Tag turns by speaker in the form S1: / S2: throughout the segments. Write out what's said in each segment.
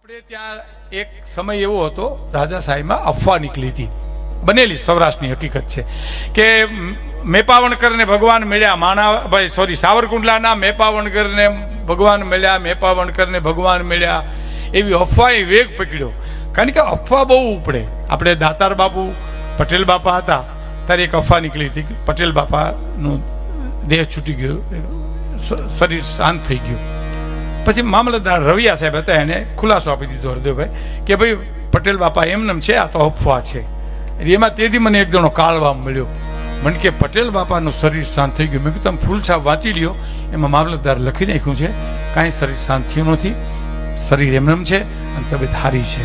S1: આપણે ત્યાં એક સમય એવો હતો, રાજા સાહેબમાં અફવા નીકળી હતી. બનેલી સૌરાષ્ટ્રની હકીકત છે. કે મેપાવણકરને ભગવાન મળ્યા, માણા, ભાઈ સોરી સાવરકુંડલાના મેપાવણકરને ભગવાન મળ્યા, મેપાવણકરને ભગવાન મળ્યા. એવી અફવાએ વેગ પકડ્યો. કારણ કે અફવા બહુ ઉપડે. આપણે દાતાર બાપુ, પટેલ બાપા હતા, ત્યારે એક અફવા નીકળી હતી. પટેલ બાપાનું દેહ છૂટી ગયો શરીર શાંત થઈ ગયું. પછી મામલતદાર રવિયા સાહેબ હતા એને ખુલાસો આપી દીધો હરદેવભાઈ, કે ભાઈ પટેલ બાપા એમનેમ છે, આ તો અફવા છે. એટલે એમાં તેથી મને એક જણો કાળવા મળ્યો. મને કે, પટેલ બાપાનું શરીર શાંત થઈ ગયું. મેં કીધું, તમે ફૂલ વાંચી લ્યો. એમાં મામલતદાર લખી નાખ્યું છે, કાંઈ શરીર શાંત થયું નથી, શરીર એમનેમ છે અને તબિયત સારી છે.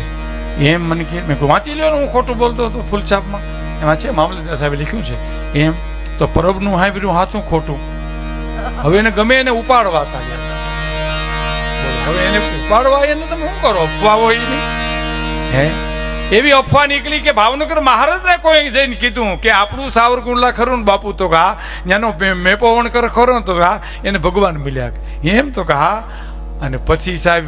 S1: એમ મને કે, મેં વાંચી લ્યો ને હું ખોટું બોલતો હતો ફૂલ છાપમાં. એમાં છે, મામલતદાર સાહેબે લખ્યું છે, એમ તો પરબનું હાંભળ્યું સાચું ખોટું. હવે એને ગમે એને ઉપાડવા હતા. હવે એને ઉપાડવા એને તમે શું કરો? અફવા હોય નહીં. હે? એવી અફવા નીકળી કે ભાવનગર મહારાજને કોઈ જઈને કીધું કે આપણું સાવરકુંડલા ખરું ને બાપુ તો કા ત્યાંનો મેપો વણકર ખરો તો કા એને ભગવાન મળ્યા એમ તો કા અને પછી સાહેબ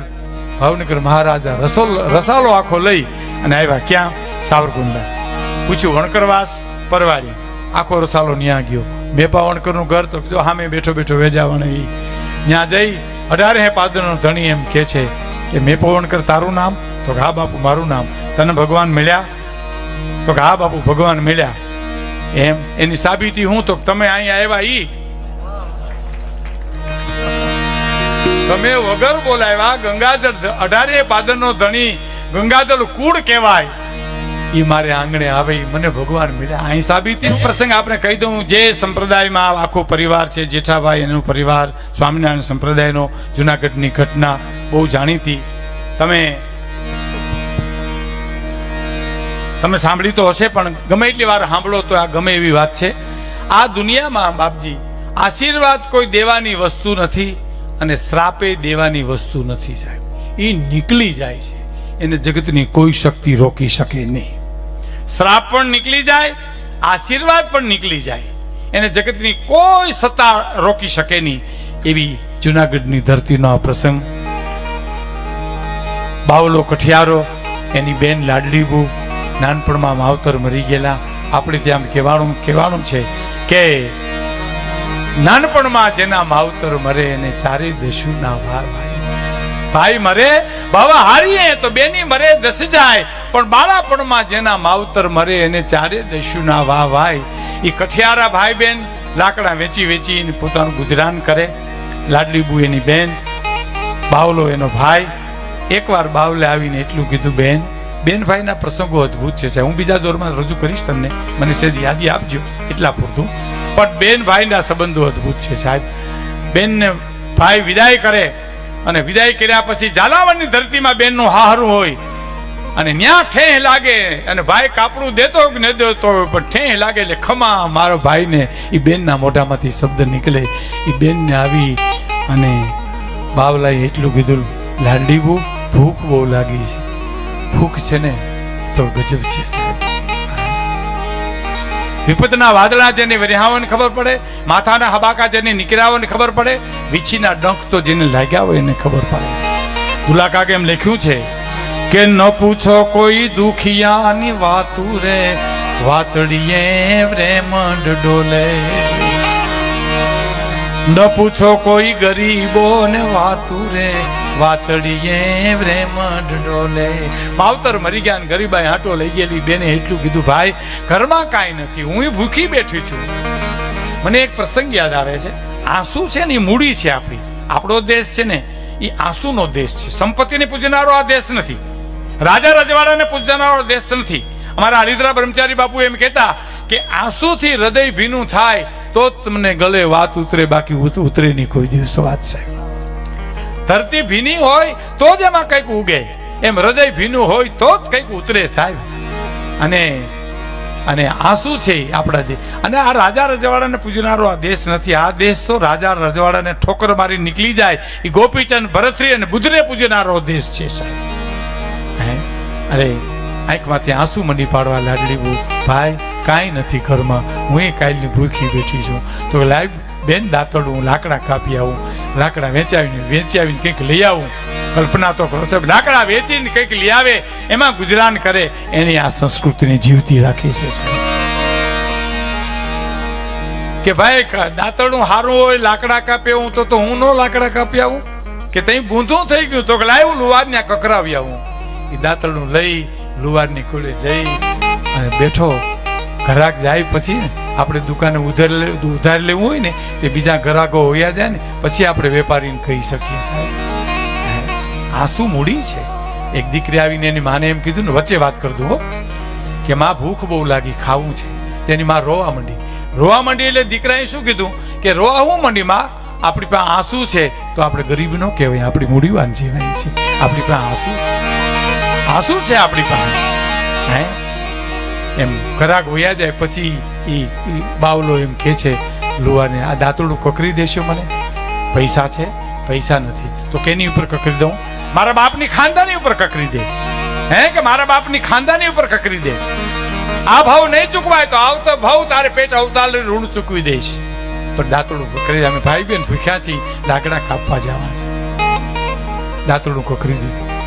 S1: ભાવનગર મહારાજા રસોલ, રસાલો આખો લઈ અને આવ્યા ક્યાં? સાવરકુંડલા. પૂછ્યું, વણકરવાસ, પરવારી, આખો રસાલો ન્યા ગયો? મેપા વણકરનું ઘર તો સામે બેઠો બેઠો વેજાવણ ત્યાં જઈ અઢારે પાદરનો ધણી એમ કે છે કે મેં પવનકર તારું નામ, તો હા બાપુ મારું નામ. તને ભગવાન મળ્યા? તો હા બાપુ ભગવાન મળ્યા. એમ એની સાબિતી હું તો તમે અહીંયા આવ્યા ઈ. તમે વગર બોલાવ્યા, ગંગાજળ અઢારે પાદરનો ધણી ગંગાજળ કુળ કહેવાય. ઈ મારે આંગણે આવે મને ભગવાન મળ્યા અહીં સાબિતી પ્રસંગ આપણે કહી દઉં, જે સંપ્રદાયમાં આખો પરિવાર છે, જેઠાભાઈ એનો પરિવાર, સ્વામિનારાયણ સંપ્રદાયનો, જુનાગઢની ઘટના, બહુ જાણીતી. તમે તમે સાંભળી તો હશે, પણ ગમે એટલી વાર સાંભળો તો આ ગમે એવી વાત છે. આ દુનિયામાં, બાપજી, આશીર્વાદ કોઈ દેવાની વસ્તુ નથી અને શ્રાપે દેવાની વસ્તુ નથી, સાહેબ. એ નીકળી જાય છે. એને જગતની કોઈ શક્તિ રોકી શકે નહીં. શ્રાપ પણ નીકળી જાય, આશીર્વાદ પણ નીકળી જાય. એને જગતની કોઈ સત્તા રોકી શકે નહીં એવી જુનાગઢની ધરતીનો આ પ્રસંગ. બાવલો કઠિયારો, એની બેન લાડલીબુ નાનપણમાં માવતર મરી ગયેલા. આપણે ત્યાં કહેવાનું કહેવાનું છે કે નાનપણમાં જેના માવતર મરે એને ચારે દેશું ના વાર ભાઈ ભાઈ મરે, બાવા હારીએ તો બેની મરે, દસ જાય. પણ બાળાપણમાં જેના માવતર મરે એને ચારે દસ્યુના વાહ ભાઈ એ કઠિયારા ભાઈ બેન લાકડા વેચી વેચી એને પોતાનું ગુજરાન કરે. લાડલીબુ એની બેન, બાવલો એનો ભાઈ. એકવાર બાવલે આવીને એટલું કીધું, બેન બેન ભાઈના પ્રસંગો અદ્ભુત છે સાહેબ. હું બીજા દોરમાં રજૂ કરીશ તમને. મને સેજ યાદી આપજો, એટલા પૂરતું. પણ બેન ભાઈના સંબંધો અદ્ભુત છે સાહેબ. બેનને ભાઈ વિદાય કરે અને વિદાય કર્યા પછી ઝાલાવાડની ધરતીમાં બેનનું હાહરું હોય. અને ન્યા ઠેહ લાગે, અને ભાઈ કાપડું દેતો કે ન દેતો પણ ઠેહ લાગે એટલે ખમા મારો ભાઈને. એ બેનના મોઢામાંથી શબ્દ નીકળે. એ બેનને આવી અને બાવલાએ એટલું કીધું, લાંડી બહુ, ભૂખ બહુ લાગી છે. ભૂખ છે ને તો ગજબ છે વિપતના વાદળા જેને વિરહાવને ખબર પડે, માથાના હબાકા જેને એને ખબર પડે, વીછીના ડંખ તો જેને લાગ્યા હોય એને ખબર પડે. દુલાકા એમ લખ્યું છે? કે ન પૂછો કોઈ દુખિયાની વાતું રે, વાતડીએ રેમંડ ડોલે. ન પૂછો કોઈ ગરીબો ને વાતું રે, વાતડીએ રેમંડ ડોલે. માવતર મરી ગયા ગરીબાઈ હાટો લઈ ગયેલી બેને એટલું કીધું, ભાઈ, ઘરમાં કાંઈ નથી હું ભૂખી બેઠી છું. મને એક પ્રસંગ યાદ આવે છે. આંસુ છે ને એ મૂડી છે આપણી. આપણો દેશ છે ને એ આંસુનો દેશ છે. સંપત્તિને પૂજનારો આ દેશ નથી. રાજા રજવાડાને પૂજનારો દેશ નથી. અમારા હરિદ્રા બ્રહ્મચારી બાપુ એમ કહેતા કે આંસુથી હૃદય ભીનું થાય તો તમને ગલે વાત ઉતરે, બાકી ઉત- ઉતરે નહીં કોઈ દિવસ વાત સાહેબ ધરતી ભીની હોય તો જ એમાં કંઈક ઉગે. એમ હૃદય ભીનું હોય તો જ કંઈક ઉતરે સાહેબ. અને અને આંસુ છે આપણા જે અને આ રાજા રજવાડાને પૂજનારો આ દેશ નથી. આ દેશ તો રાજા રજવાડાને ઠોકર મારી નીકળી જાય. એ ગોપીચંદ ભરતરી અને બુદ્ધને પૂજનારો દેશ છે સાહેબ. અરે આંખમાંથી આંસુ મંડી પાડવા લાડલી ભાઈ, કાંઈ નથી ઘરમાં. હું એ કાલની ભૂખી બેઠી છું. તો લાઈવ, બેન દાંતડું, હું લાકડા કાપી આવું. લાકડા વેચાવીને વેચાવીને કંઈક લઈ આવું. કલ્પના તો કરો સાહેબ, લાકડા વેચીને કંઈક લઈ આવે, એમાં ગુજરાન કરે. એની આ સંસ્કૃતિને જીવતી રાખી છે કે ભાઈ દાંતડું સારું હોય, લાકડા કાપે હું તો હું નો લાકડા કાપી આવું? કે તઈ બૂંધું થઈ ગયું તો લાવ્યું લુવાર ને કકરાવી આવું? એ દાંતરડું લઈ લુવારની કોલે જઈ અને બેઠો ઘરાક જાય પછી આપણે દુકાને ઉધાર ઉધાર લેવું હોય ને તે બીજા ગ્રાહકો હોયા જાય ને પછી આપણે વેપારીને કહી શકીએ સાહેબ. આ શું મૂડી છે. એક દીકરી આવીને એની માને એમ કીધું ને, વચ્ચે વાત કરી દઉં કે માં ભૂખ બહુ લાગી, ખાવું છે. તેની માં રોવા માંડી. રોવા માંડી એટલે દીકરાએ શું કીધું? કે રોવા હું માંડી, માં? આપણી પાસે આંસુ છે, તો આપણે ગરીબ નો કહેવાય, આપણી મૂડીવાન જીવાય છે. આપણી પાસે આંસુ છે. આંસુ છે આપણી પાસે. હે? એમ ખરાક વયા જાય, પછી ઈ બાવલો એમ કે છે લુવાને આ દાંતરડું કકરી દેશો મને. પૈસા છે? પૈસા નથી. તો કેની ઉપર કકરી દઉં? મારા બાપની ખાનદાની ઉપર કકરી દે. હે કે મારા બાપની ખાનદાની ઉપર કકરી દે? આ ભાવ નહીં ચૂકવાય તો આવતો ભાવ તારે પેટ અવતાર ઋણ ચૂકવી દઈશ. પણ દાંતડું કકરી અમે ભાઈ બેન ભૂખ્યા છીએ, લાકડા કાપવા જવા છે. દાંતડું કકરી દીધું.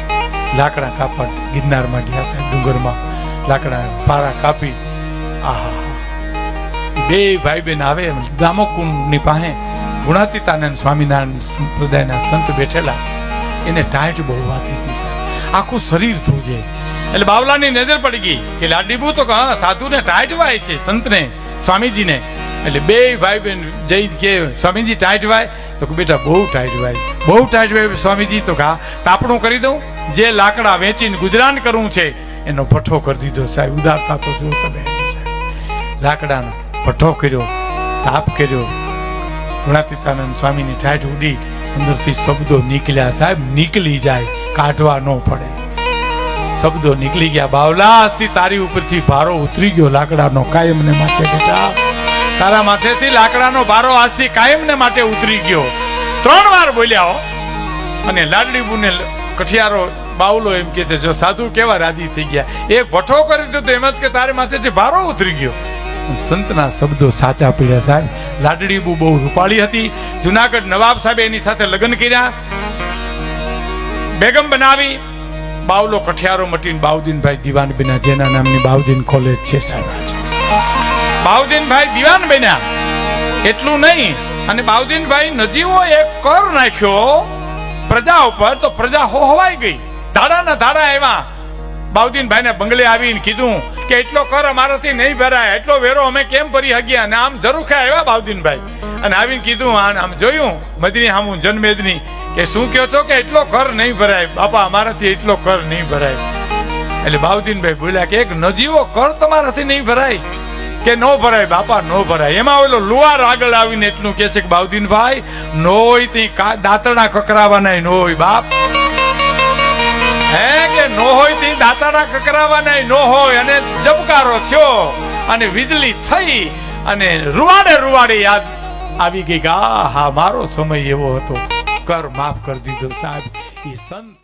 S1: લાકડા કાપવા ગિરનારમાં ગયા સાહેબ ડુંગરમાં લાકડા પારા કાપી. આહા. બે ભાઈ બેન આવે દામોકુંડની પાસે ગુણાતીતાનંદ સ્વામિનારાયણ સંપ્રદાયના સંત બેઠેલા. એને ટાઈટ બહુ વાતી હતી આખું શરીર ધ્રુજે. એટલે બાવલાની નજર પડી ગઈ કે લાડીબુ તો કહા, સાધુને ટાઈટ વાય છે સંતને, સ્વામીજીને. એટલે બે ભાઈ બેન જઈ કે સ્વામીજી ટાઈટ વાય? તો કે બેટા બહુ ટાઈટ વાય. બહુ ટાઈટ વાય સ્વામીજી. તો કહા તાપણું કરી દઉં? જે લાકડા વેચીને ગુજરાન કરવું છે, એનો ભઠ્ઠો કરી દીધો સાહેબ. ઉદારતા તો જો તમે લાકડાનો ભઠ્ઠો કર્યો, તાપ કર્યો. ગુણાતીતાનંદ સ્વામીની ઠાઠ ઉડી, અંદરથી શબ્દો નીકળ્યા. સાહેબ, નીકળી જાય, કાઢવા ન પડે. શબ્દો નીકળી ગયા. બાવલા આજથી તારી ઉપરથી ભારો ઉતરી ગયો. લાકડાનો કાયમને માટે બેટા. તારા માથેથી લાકડાનો ભારો આજથી કાયમને માટે ઉતરી ગયો. ત્રણ વાર બોલ્યા અને લાડલી બુને કઠિયારો બાવલો એમ કે છે, જો સાધુ કેવા રાજી થઈ ગયા? એ ભઠ્ઠો કરી દીધો એમ જ કે તારે માથેથી ભારો ઉતરી ગયો. સંતના શબ્દો સાચા પડ્યા સાહેબ. લાડડી બહુ બહુ રૂપાળી હતી. જુનાગઢ નવાબ સાહેબે એની સાથે લગ્ન કર્યા. બેગમ બનાવી. બાવલો કઠિયારો મટીન બાઉદીનભાઈ દિવાન બન્યા, જેના નામની બાઉદીન કોલેજ છે સાહેબ બાઉદીનભાઈ દિવાન બન્યા. એટલું નહીં. અને બાઉદીનભાઈ નજીવો એક કર નાખ્યો. પ્રજા ઉપર તો પ્રજા હોહવાઈ ગઈ. ધાડાના ધાડા આવ્યા. બાઉદીનભાઈને બંગલે આવીને કીધું કે એટલો કર અમારાથી નહીં ભરાય, એટલો વેરો અમે કેમ ભરી હગ્યા? અને આમ જરૂખે આવ્યા બાઉદીનભાઈ અને આવીને કીધું, આમ જોયું, મદની હામું જનમેદની, કે શું કહો છો કે એટલો કર નહીં ભરાય? બાપા, અમારાથી એટલો કર નહીં ભરાય. એટલે બાઉદીનભાઈ બોલ્યા કે, એક નજીવો કર તમારાથી નહીં ભરાય. કે નો ભરાય, બાપા, નો ભરાય. એમાં ઓલો લુવાર આગળ આવીને એટલું કે છે કે બાઉદીનભાઈ નોય તી દાંતરડા કકરાવાના નોય, બાપ. હે કે નો હોય તે દાંતણા કકરાવાના નો હોય અને જબકારો થયો, અને વીજળી થઈ, અને રૂવાડે રૂવાડે યાદ આવી ગઈ આ હા મારો સમય એવો હતો. કર, માફ કરી દીધો સાહેબ. એ સંત